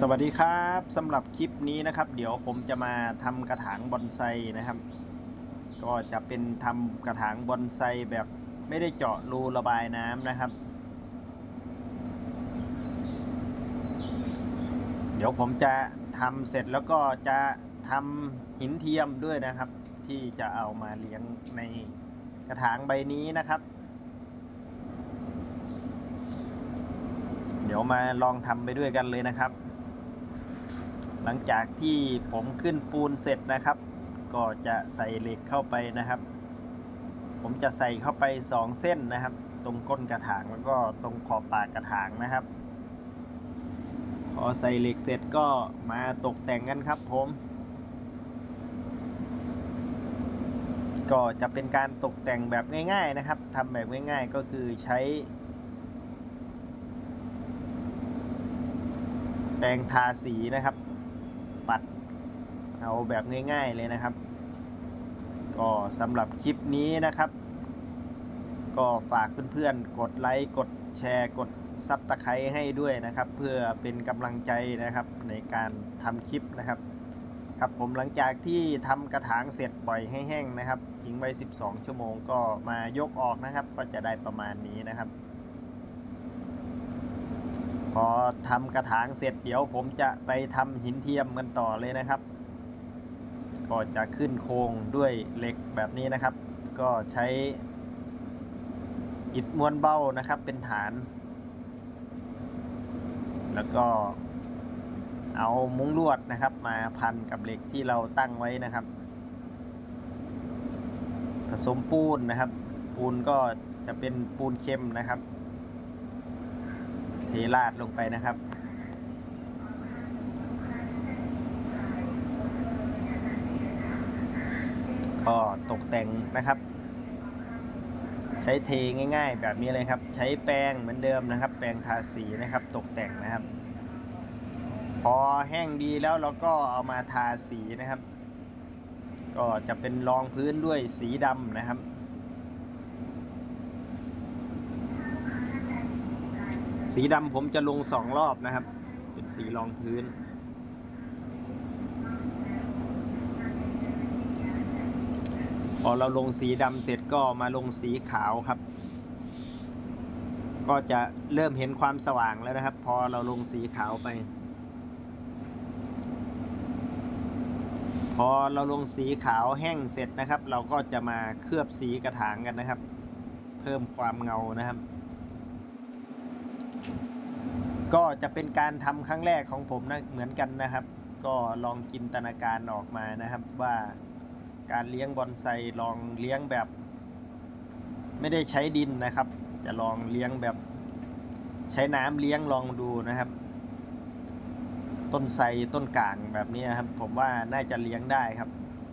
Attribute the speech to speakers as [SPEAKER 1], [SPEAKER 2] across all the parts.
[SPEAKER 1] สวัสดีครับสำหรับคลิปนี้นะครับ เดี๋ยวผมจะมาทำกระถางบอนไซนะครับ ก็จะเป็นทำกระถางบอนไซแบบไม่ได้เจาะรูระบายน้ำนะครับ เดี๋ยวผมจะทำเสร็จแล้วก็จะทำหินเทียมด้วยนะครับ ที่จะเอามาเลี้ยงในกระถางใบนี้นะครับ เดี๋ยวมาลองทำไปด้วยกันเลยนะครับ หลังจากที่ผมขึ้นปูนเสร็จนะครับ ก็จะใส่เหล็กเข้าไปนะครับ ผมจะใส่เข้าไป 2 เส้นนะครับ ตรงก้นกระถางแล้วก็ตรงขอบปากกระถางนะครับ พอใส่เหล็กเสร็จก็มาตกแต่งกันครับผม ก็จะเป็นการตกแต่งแบบง่ายๆนะครับทำแบบง่ายๆก็คือใช้แปรงทาสีนะครับ ปัด เอาแบบง่ายๆเลยนะครับ ก็สำหรับคลิปนี้นะครับ ก็ฝากเพื่อนๆ กดไลค์กดแชร์กดซับตะไคร้ให้ด้วยนะครับ เพื่อเป็นกำลังใจนะครับในการทำคลิปนะครับ ครับผมหลังจากที่ทำกระถางเสร็จปล่อยให้แห้งนะครับ ทิ้งไว้ 12 ชั่วโมงก็มายกออกนะครับ ก็จะได้ประมาณนี้นะครับ พอทำกระถางเสร็จเดี๋ยวผมจะไปทำหินเทียมกันต่อเลยนะครับ ก็จะขึ้นโครงด้วยเหล็กแบบนี้นะครับ ก็ใช้อิฐมวลเบ้านะครับเป็นฐาน แล้วก็เอามุ้งลวดนะครับ มาพันกับเหล็กที่เราตั้งไว้นะครับ ผสมปูนนะครับ ปูนก็จะเป็นปูนเค็มนะครับ เทราดลงไปนะครับ ก็ตกแต่งนะครับ ใช้เทง่าย ๆ แบบนี้เลยครับ ใช้แป้งเหมือนเดิมนะครับ แป้งทาสีนะครับ ตกแต่งนะครับ พอแห้งดีแล้วเราก็เอามาทาสีนะครับ ก็จะเป็นรองพื้นด้วยสีดำนะครับ สีดำผมจะลงสองรอบนะครับ เป็นสีรองพื้น พอเราลงสีดำเสร็จก็มาลงสีขาวครับ ก็จะเริ่มเห็นความสว่างแล้วนะครับ พอเราลงสีขาวไป พอเราลงสีขาวแห้งเสร็จนะครับ เราก็จะมาเคลือบสีกระถางกันนะครับ เพิ่มความเงานะครับ ก็จะเป็นการทำครั้งแรกของผมนะเหมือนกันนะครับ ก็ลองจินตนาการออกมานะครับว่าการเลี้ยงบอนไซลองเลี้ยงแบบ ไม่ได้ใช้ดินนะครับ จะลองเลี้ยงแบบใช้น้ำเลี้ยงลองดูนะครับ ต้นไทรต้นกลางแบบนี้ครับ ผมว่าน่าจะเลี้ยงได้ครับ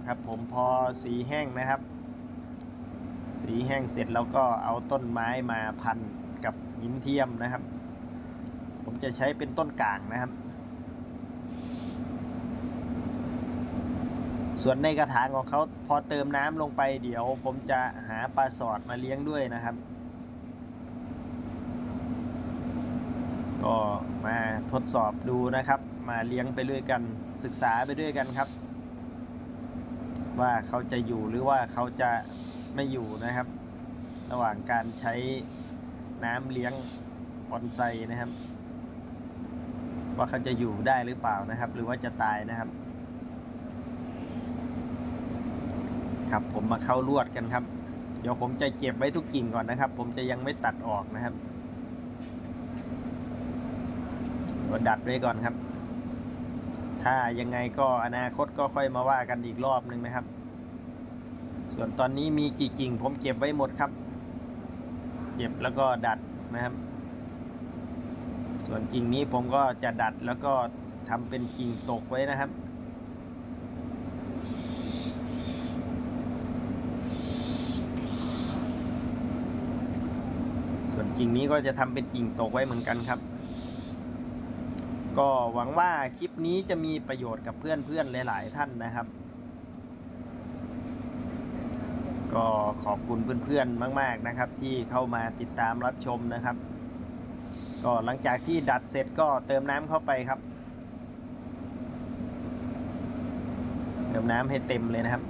[SPEAKER 1] ครับ ผมพอสีแห้งนะครับ สีแห้งเสร็จแล้วก็เอาต้นไม้มาพันกับหินเทียมนะครับ จะใช้เป็นต้นกลางนะครับ ส่วนในกระถางของเขาพอเติมน้ำลงไปเดี๋ยวผมจะหาปลาสอดมาเลี้ยงด้วยนะครับ ก็มาทดสอบดูนะครับ มาเลี้ยงไปด้วยกันศึกษาไปด้วยกันครับ ว่าเขาจะอยู่หรือว่าเขาจะไม่อยู่นะครับ ระหว่างการใช้น้ำเลี้ยงบอนไซนะครับ ว่าเขาจะอยู่ได้หรือเปล่านะครับ หรือว่าจะตายนะครับ ครับผมมาเข้าลวดกันครับ เดี๋ยวผมจะเก็บไว้ทุกกิ่งก่อนนะครับ ผมจะยังไม่ตัดออกนะครับก็ดัดไว้ก่อนครับ ถ้ายังไงก็อนาคตก็ค่อยมาว่ากันอีกรอบหนึ่งนะครับ ส่วนตอนนี้มีกี่กิ่งผมเก็บไว้หมดครับ เก็บแล้วก็ดัดนะครับ ส่วนกิ่งนี้ผมก็จะดัดแล้วก็ทำเป็นกิ่งตกไว้นะครับส่วนกิ่งนี้ก็จะทำเป็นกิ่งตกไว้เหมือนกันครับ ก็หวังว่าคลิปนี้จะมีประโยชน์กับเพื่อนๆหลาย ๆ ท่านนะครับ ก็ขอบคุณเพื่อนๆมาก ๆนะครับ ที่เข้ามาติดตามรับชมนะครับ ก็หลังจากที่ดัดเสร็จก็เติมน้ำเข้าไปครับ เติมน้ำให้เต็มเลยนะครับ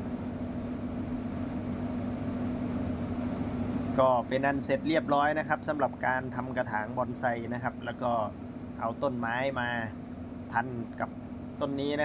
[SPEAKER 1] ก็เป็นอันเสร็จเรียบร้อยนะครับสำหรับการทำกระถางบอนไซนะครับ แล้วก็เอาต้นไม้มาพันกับต้นนี้นะ